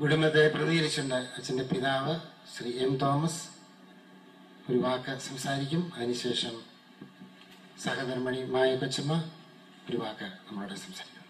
കുടുംബത്തെ പ്രതികരിച്ചിട്ടുണ്ട് അച്ഛന്റെ പിതാവ് ശ്രീ എം തോമസ്. ഒരു വാക്ക് സംസാരിക്കും. അതിനുശേഷം സഹധർമ്മിണി മായ കൊച്ചമ്മ ഒരു വാക്ക് നമ്മളോട് സംസാരിക്കും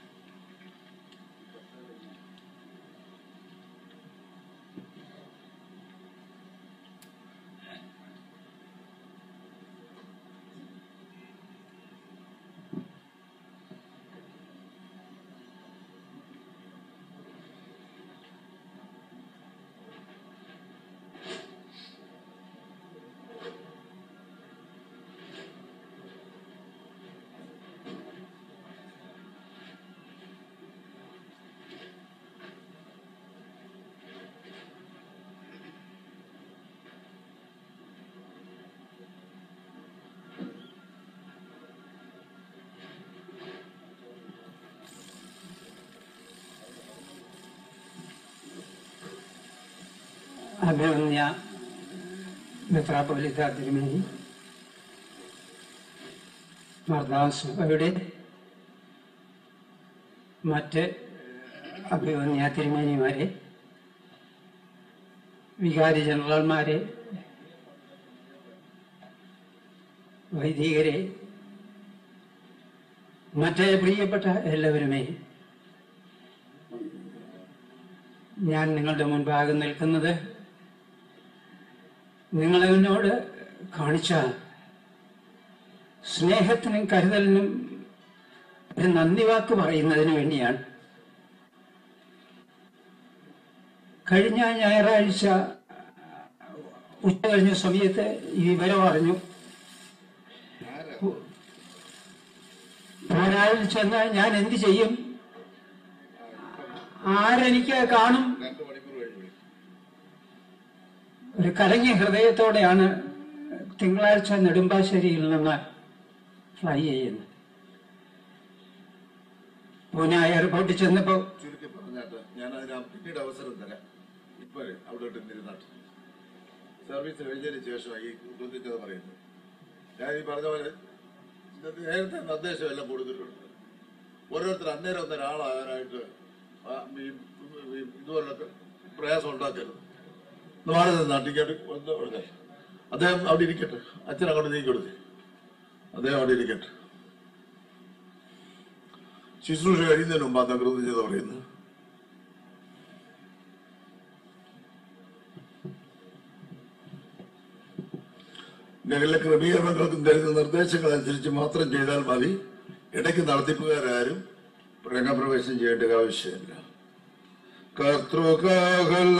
അഭിമന്യ മെത്രാപ്പൊലിത്ത തിരുമേനി മർദ്ദാസഭയുടെ മറ്റ് അഭിമന്യ തിരുമേനിമാരെ വികാരി ജനറൽമാരെ വൈദികരെ മറ്റേ പ്രിയപ്പെട്ട എല്ലാവരുമേ ഞാൻ നിങ്ങളുടെ മുൻപാകെ നിൽക്കുന്നത് കാണിച്ചാൽ കാണിച്ച സ്നേഹത്തിനും കരുതലിനും ഒരു നന്ദി വാക്ക് പറയുന്നതിന് വേണ്ടിയാണ്. കഴിഞ്ഞ ഞായറാഴ്ച ഉച്ച കഴിഞ്ഞ സമയത്ത് ഈ വിവരം അറിഞ്ഞു. പോരാളിൽ ചെന്ന് ഞാൻ എന്ത് ചെയ്യും? ആരെനിക്ക് കാണും? ഒരു കലങ്ങിയ ഹൃദയത്തോടെയാണ് തിങ്കളാഴ്ച നെടുമ്പാശ്ശേരിയിൽ നിന്ന് ഫ്ലൈ ചെയ്യുന്നത്. പൂന എയർപോർട്ടിൽ ചെന്നപ്പോ ഞാൻ അവസരം സർവീസ് നേരത്തെ നിർദ്ദേശം എല്ലാം കൊടുത്തിട്ടുണ്ട്. ഓരോരുത്തർ അന്നേരം ഒന്നര ആളാകാനായിട്ട് ആ ഈ- ഈ പ്രയാസം ഉണ്ടാക്കരുത്. നാളെ ഒന്ന് കൊടുത്തേ അദ്ദേഹം അവിടെ ഇരിക്കട്ടെ. അച്ഛൻ അങ്ങോട്ട് നീക്കി കൊടുത്തേ അദ്ദേഹം അവിടെ ഇരിക്കട്ടെ. ശുശ്രൂഷ കഴിയുന്നതിന് മുമ്പ് അന്ന് ചെയ്ത് പറയുന്നത് ഞങ്ങളുടെ ക്രമീകരണങ്ങൾക്കും തരുന്ന നിർദ്ദേശങ്ങൾ അനുസരിച്ച് മാത്രം ചെയ്താൽ മതി. ഇടയ്ക്ക് നടത്തിപ്പുകാരും രംഗപ്രവേശം ചെയ്യേണ്ട ആവശ്യമില്ല. കർത്തൃകാഹല